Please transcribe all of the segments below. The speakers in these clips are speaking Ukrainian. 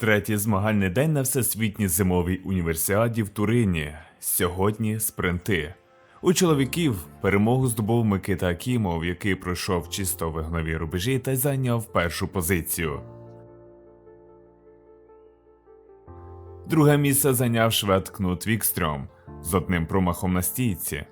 Третій змагальний день на всесвітній зимовій універсіаді в Турині. Сьогодні спринти. У чоловіків перемогу здобув Микита Акімов, який пройшов чисто вигнові рубежі та зайняв першу позицію. Друге місце зайняв швед Кнут Вікстрьом з одним промахом на стійці.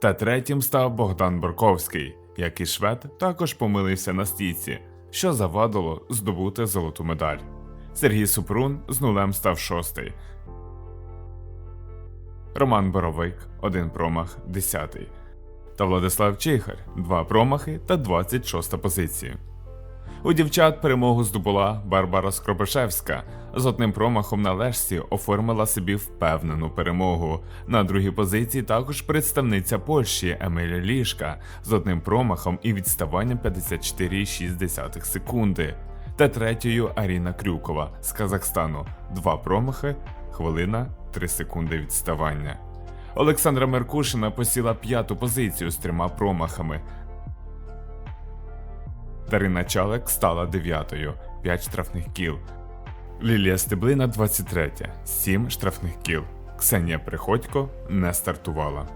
Та третім став Богдан Борковський, як і швед також помилився на стійці, що завадило здобути золоту медаль. Сергій Супрун з нулем став шостий. Роман Боровик один промах, десятий. Та Владислав Чихар два промахи та 26 позиція. У дівчат перемогу здобула Барбара Скробишевська. З одним промахом на лежці оформила собі впевнену перемогу. На другій позиції також представниця Польщі Емілія Лішка з одним промахом і відставанням 54,6 секунди. Та третьою Аріна Крюкова з Казахстану. Два промахи, хвилина 3 секунди відставання. Олександра Меркушина посіла п'яту позицію з трьома промахами. Дарина Чалек стала дев'ятою, 5 штрафних кіл. Лілія Стеблина 23, 7 штрафних кіл. Ксенія Приходько не стартувала.